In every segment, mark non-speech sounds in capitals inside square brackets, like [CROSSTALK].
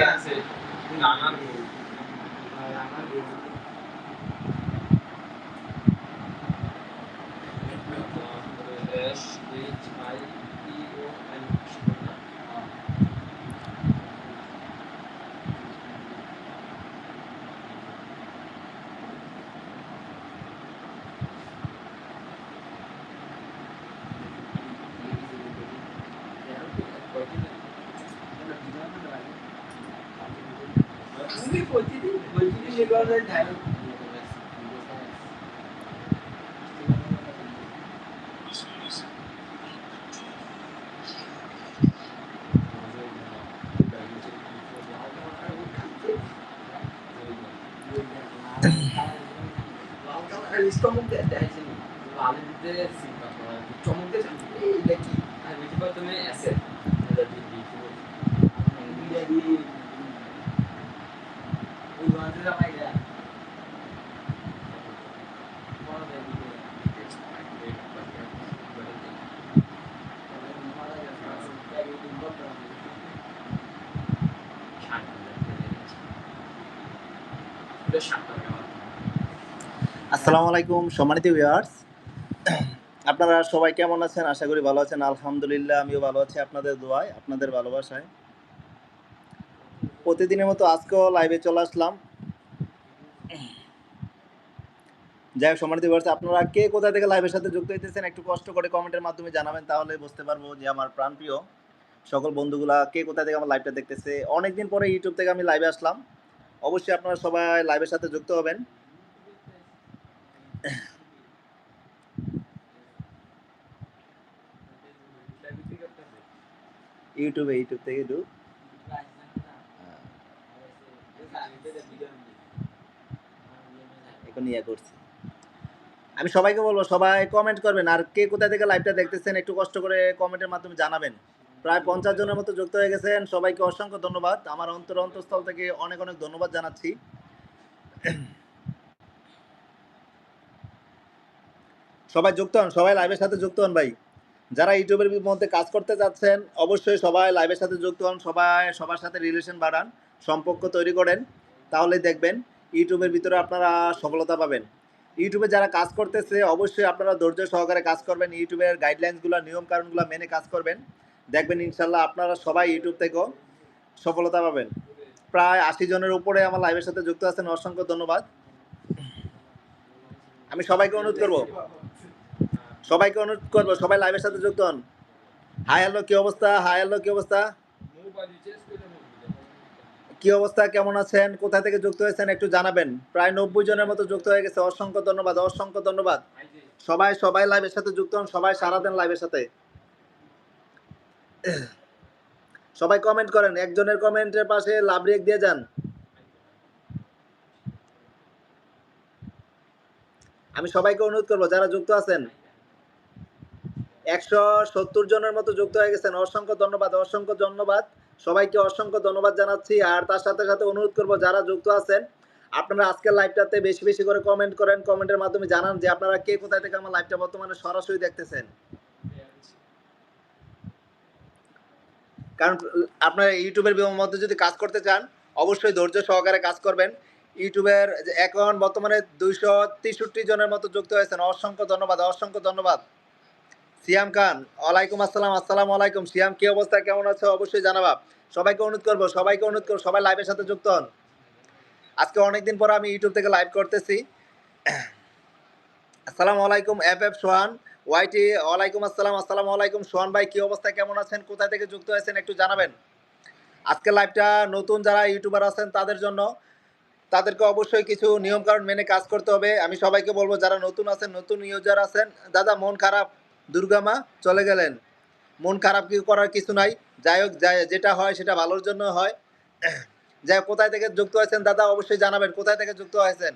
Gracias. Nó không. চমক দেয় দেয় যে লালের ভিতরে সিম্পা চমক দেয় এইটা কি আর বুঝতে পারো তুমি অ্যাসেট এটা দিয়ে দিয়েছি ওই গন্ধে জামাই আসসালামু আলাইকুম, সম্মানিত ভিউয়ার্স আপনারা সবাই কেমন আছেন? আশা করি ভালো আছেন। আলহামদুলিল্লাহ, আমিও ভালো আছি আপনাদের দোয়ায়, আপনাদের ভালোবাসায়। প্রতিদিনের মতো আজকেও লাইভে চলে আসলাম। যাই হোক, সম্মানিত ভিউয়ার্স আপনারা কে কোথা থেকে লাইভের সাথে যুক্ত হইতেছেন একটু কষ্ট করে কমেন্টের মাধ্যমে জানাবেন, তাহলে বুঝতে পারব যে আমার প্রাণপ্রিয় সকল বন্ধুগুলা কে কোথা থেকে আমার লাইভটা দেখতেছে। অনেকদিন পরে ইউটিউব থেকে আমি লাইভে আসলাম। অবশ্যই আপনারা সবাই লাইভের সাথে যুক্ত হবেন। ইউটিউবে ইউটিউব থেকে ঢুক এখন করছি। আমি সবাইকে বলব, সবাই কমেন্ট করবেন। আর কে কোথা থেকে লাইভটা দেখতেছেন, একটু কষ্ট করে কমেন্টের মাধ্যমে জানাবেন। প্রায় পঞ্চাশ জনের মতো যুক্ত হয়ে গেছেন। সবাইকে অসংখ্য ধন্যবাদ। আমার অন্তর অন্তঃস্থল থেকে অনেক অনেক ধন্যবাদ জানাচ্ছি। সবাই যুক্ত হন, সবাই লাইভের সাথে যুক্ত হন ভাই। যারা ইউটিউবের মধ্যে কাজ করতে যাচ্ছেন, অবশ্যই সবাই লাইভের সাথে যুক্ত হন, সবাই সবার সাথে রিলেশন বাড়ান, সম্পর্ক তৈরি করেন। তাহলে দেখবেন, ইউটিউবের ভিতরে আপনারা সফলতা পাবেন। ইউটিউবে যারা কাজ করতেছে, অবশ্যই আপনারা ধৈর্য সহকারে কাজ করবেন। ইউটিউবের গাইডলাইন্সগুলো নিয়ম কানুনগুলো মেনে কাজ করবেন। দেখবেন ইনশাল্লাহ আপনারা সবাই ইউটিউব থেকেও সফলতা পাবেন। প্রায় আশি জনের উপরে আমার লাইভের সাথে যুক্ত আছেন, অসংখ্য ধন্যবাদ। আমি সবাইকে অনুরোধ করব। সবাইকে অনুরোধ করব, সবাই লাইভের সাথে যুক্ত হন। হাই হ্যালো কি অবস্থা? হাই হ্যালো কি অবস্থা? কি অবস্থা? কেমন আছেন? কোথা থেকে যুক্ত হয়েছেন একটু জানাবেন। প্রায় নব্বই জনের মতো যুক্ত হয়ে গেছে। অসংখ্য ধন্যবাদ অসংখ্য ধন্যবাদ। সবাই সবাই লাইভের সাথে যুক্ত হন, সবাই সারা দেন লাইভের সাথে। সবাই কমেন্ট করেন, একজনের কমেন্টের পাশে লাভ রেক দিয়ে যান। আমি সবাইকে অনুরোধ করব, যারা যুক্ত আছেন একশো সত্তর জনের মতো যুক্ত হয়ে গেছেন। অসংখ্য ধন্যবাদ অসংখ্য ধন্যবাদ। সবাইকে অসংখ্য ধন্যবাদ জানাচ্ছি। আর তার সাথে সাথে অনুরোধ করব, যারা যুক্ত আছেন, আপনারা আজকের লাইভটাতে বেশি বেশি করে কমেন্ট করেন কমেন্টের মাধ্যমে জানান যে আপনারা কে কোথায় থেকে আমার লাইভটা বর্তমানে সরাসরি দেখতেছেন। কারণ আপনার ইউটিউবের মধ্যে যদি কাজ করতে চান, অবশ্যই ধৈর্য সহকারে কাজ করবেন। ইউটিউবের এখন বর্তমানে দুইশো তেষট্টি জনের মতো যুক্ত হয়েছেন। অসংখ্য ধন্যবাদ অসংখ্য ধন্যবাদ। সিয়াম খান, ওয়ালাইকুম আসসালাম, আসসালামু আলাইকুম। সিয়াম, কি অবস্থা? কেমন আছো? অবশ্যই জানাবা। সবাইকে অনুরোধ করব, সবাইকে অনুরোধ করব, সবাই লাইভের সাথে যুক্ত হন। আজকে অনেকদিন পর আমি ইউটিউব থেকে লাইভ করতেছি। আসসালামু আলাইকুম এফ এফ সোহান, ওয়াইটি, ওয়ালাইকুম আসসালাম, আসসালামু আলাইকুম। সোহান ভাই, কি অবস্থা? কেমন আছেন? কোথায় থেকে যুক্ত হয়েছেন? একটু জানাবেন। আজকে লাইভটা নতুন যারা ইউটিউবার আছেন, তাদের জন্য। তাদেরকে অবশ্যই কিছু নিয়ম কারণ মেনে কাজ করতে হবে। আমি সবাইকে বলব, যারা নতুন আছেন, নতুন ইউজার আছেন, দাদা, মন খারাপ? দুর্গা মা চলে গেলেন। মন খারাপ কি করার কিছু নাই। যাই হোক যেটা হয় সেটা ভালোর জন্য হয়। [CLEARS THROAT] যাই কোথায় থেকে যুক্ত হয়েছেন দাদা অবশ্যই জানাবেন। কোথায় থেকে যুক্ত হয়েছেন?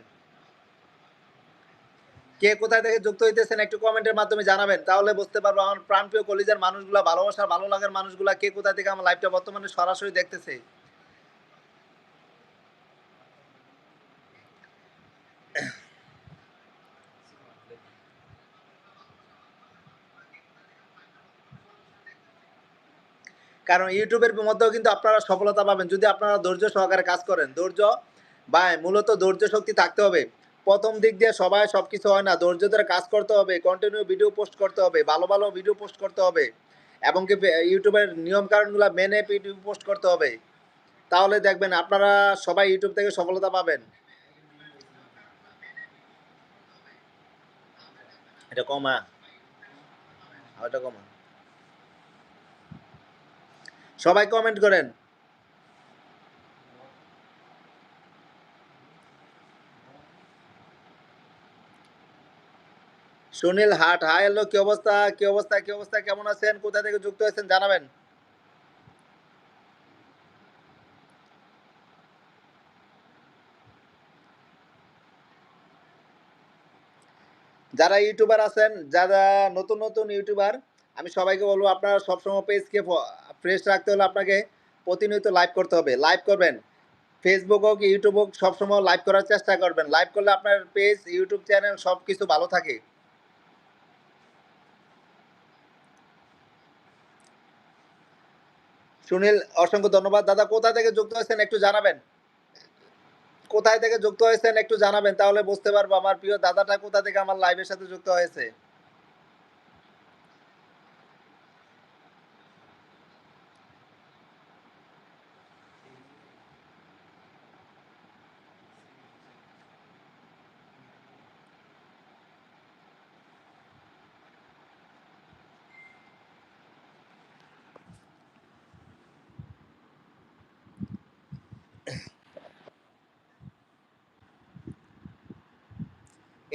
কে কোথায় থেকে যুক্ত হইতেছেন একটু কমেন্টের মাধ্যমে জানাবেন। তাহলে বুঝতে পারব আমার প্রাণপ্রিয় কলিজার মানুষগুলা, ভালোবাসার ভালো লাগার মানুষগুলা কে কোথায় থেকে আমার লাইভটা বর্তমানে সরাসরি দেখতেছে। কারণ ইউটিউবের মধ্যেও কিন্তু আপনারা সফলতা পাবেন। যদি আপনারা ধৈর্য সহকারে কাজ করেন, ধৈর্য বা মূলত ধৈর্য শক্তি থাকতে হবে। প্রথম দিক দিয়ে সবাই সব কিছু হয় না ধৈর্য ধরে কাজ করতে হবে কন্টিনিউ ভিডিও পোস্ট করতে হবে, ভালো ভালো ভিডিও পোস্ট করতে হবে এবং কি ইউটিউবের নিয়ম কারণগুলো মেনে ভিডিও পোস্ট করতে হবে। তাহলে দেখবেন আপনারা সবাই ইউটিউব থেকে সফলতা পাবেন। এটা কমা। এটা কমা। সবাই কমেন্ট করেন। সুনীল হাট, হাই হ্যালো কি অবস্থা? কি অবস্থা? কি অবস্থা? কেমন আছেন? কোথা থেকে যুক্ত হয়েছেন? জানাবেন। যারা ইউটিউবার আছেন, যারা নতুন নতুন ইউটিউবার, আমি সবাইকে বলব আপনারা সবসময় পেজকে ফ্রেশ রাখতে হলে আপনাকে প্রতিনিয়ত লাইভ করতে হবে। লাইভ করবেন। ফেসবুক হোক ইউটিউব হোক, সবসময় লাইভ করার চেষ্টা করবেন। লাইভ করলে আপনার পেজ ইউটিউব চ্যানেল সব কিছু ভালো থাকে। সুনীল, অসংখ্য ধন্যবাদ। দাদা কোথা থেকে যুক্ত হয়েছেন একটু জানাবেন? কোথায় থেকে যুক্ত হয়েছেন একটু জানাবেন, তাহলে বুঝতে পারব। আমার প্রিয় দাদাটা কোথা থেকে আমার লাইভের সাথে যুক্ত হয়েছে?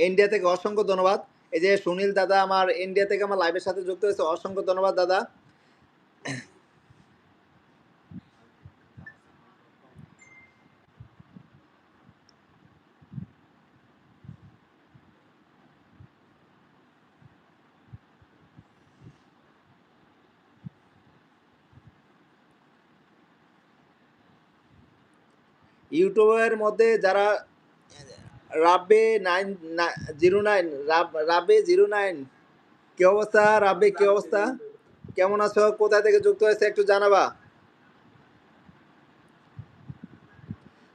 ইন্ডিয়া থেকে অসংখ্য ধন্যবাদ। এই যে সুনীল দাদা আমার ইন্ডিয়া থেকে আমার লাইভের সাথে যুক্ত হয়েছে, অসংখ্য ধন্যবাদ দাদা। ইউটিউবের মধ্যে যারা রাবে নাইন জিরো নাইন রাবে জিরো নাইন। কি অবস্থা? রাবে কি অবস্থা? কেমন আছো? কোথা থেকে যুক্ত হয়েছে একটু জানাবা।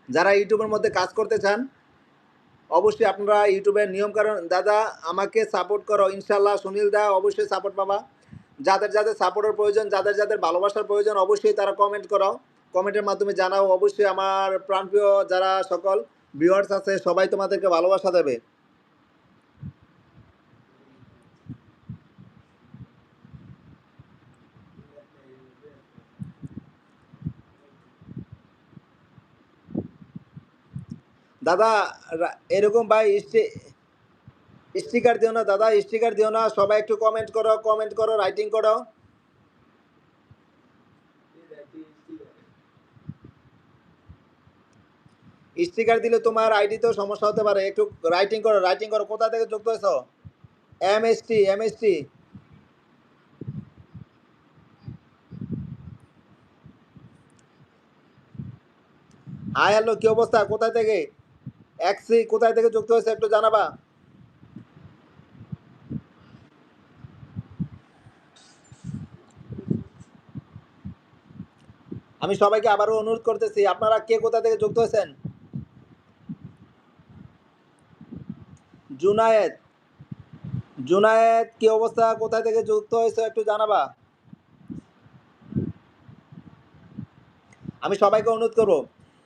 যারা ইউটিউবের মধ্যে কাজ করতে চান অবশ্যই আপনারা ইউটিউবের নিয়ম কারণ দাদা আমাকে সাপোর্ট করো। ইনশাল্লাহ সুনীল দা অবশ্যই সাপোর্ট পাবা। যাদের যাদের সাপোর্টের প্রয়োজন যাদের যাদের ভালোবাসার প্রয়োজন অবশ্যই তারা কমেন্ট করো। কমেন্টের মাধ্যমে জানাও। অবশ্যই আমার প্রাণপ্রিয় যারা সকল ভিউয়ার্স আছে, সবাই তোমাদেরকে ভালোবাসা দেবে। দাদা এরকম ভাই স্টিকার দিও না, দাদা স্টিকার দিও না, সবাই একটু কমেন্ট করো কমেন্ট করো রাইটিং করো। স্টিকার দিলে তোমার আইডিতেও সমস্যা হতে পারে। একটু রাইটিং করো রাইটিং করো। কোথা থেকে যুক্ত হয়েছো? M S T M S T hi hello কি অবস্থা? কোথায় থেকে? এক্সি কোথায় থেকে যুক্ত হয়েছে? একটু জানাবা। আমি সবাইকে আবারও অনুরোধ করতেছি, আপনারা কে কোথা থেকে যুক্ত হয়েছেন? জুনায়েদ। জুনায়েদ, কি অবস্থা? কোথায় থেকে যুক্ত হয়েছে একটু জানাবা? আমি সবাইকে অনুরোধ করব,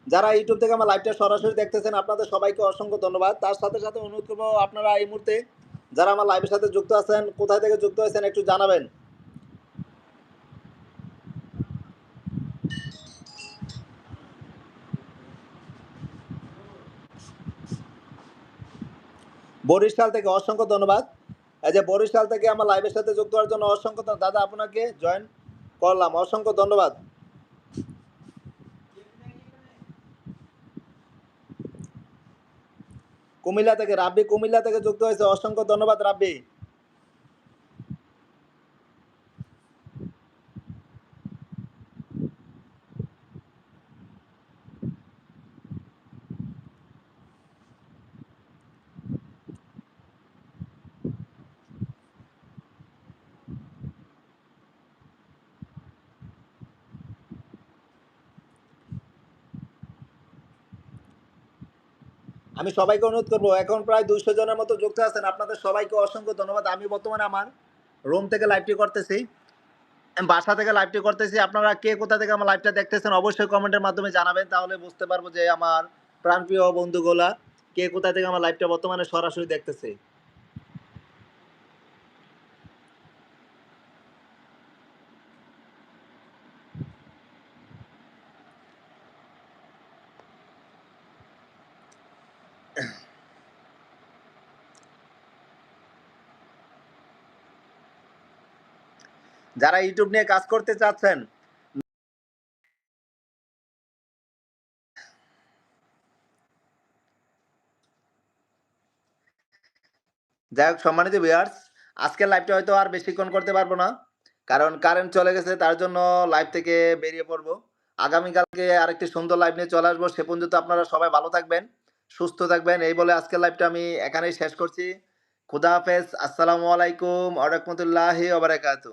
যারা ইউটিউব থেকে আমার লাইভটা সরাসরি দেখতেছেন, আপনাদের সবাইকে অসংখ্য ধন্যবাদ। তার সাথে সাথে অনুরোধ করব আপনারা এই মুহূর্তে, যারা আমার লাইভের সাথে যুক্ত আছেন, কোথায় থেকে যুক্ত হয়েছেন একটু জানাবেন। বরিশাল থেকে অসংখ্য ধন্যবাদ। এই যে বরিশাল থেকে আমার লাইভের সাথে যুক্ত হওয়ার জন্য অসংখ্য দাদা, আপনাকে জয়েন করলাম। অসংখ্য ধন্যবাদ। কুমিল্লা থেকে, রাব্বি কুমিল্লা থেকে যুক্ত হয়েছে। অসংখ্য ধন্যবাদ, রাব্বি। আমি সবাইকে অনুরোধ করব, এখন প্রায় দুইশো জনের মতো যুক্ত আছেন, আপনাদের সবাইকে অসংখ্য ধন্যবাদ। আমি বর্তমানে আমার রুম থেকে লাইভটি করতেছি। বাসা থেকে লাইভটি করতেছি। আপনারা কে কোথা থেকে আমার লাইভটা দেখতেছেন অবশ্যই কমেন্টের মাধ্যমে জানাবেন, তাহলে বুঝতে পারব যে আমার প্রাণপ্রিয় বন্ধুগুলা কে কোথা থেকে আমার লাইভটা বর্তমানে সরাসরি দেখতেছে। যারা ইউটিউব নিয়ে কাজ করতে চাচ্ছেন, যাই হোক, সম্মানিত ভিউয়ার্স আজকের লাইভটা হয়তো আর বেশিক্ষণ করতে পারব না, কারণ কারেন্ট চলে গেছে, তার জন্য লাইভ থেকে বেরিয়ে পড়ব। আগামীকালকে আরেকটি সুন্দর লাইভ নিয়ে চলে আসব, সে পর্যন্ত আপনারা সবাই ভালো থাকবেন, সুস্থ থাকবেন। এই বলে আজকের লাইভটা আমি এখানেই শেষ করছি। খুদা হাফেজ, আসসালামু আলাইকুম আ রহমতুল্লাহি ওবারাকাতু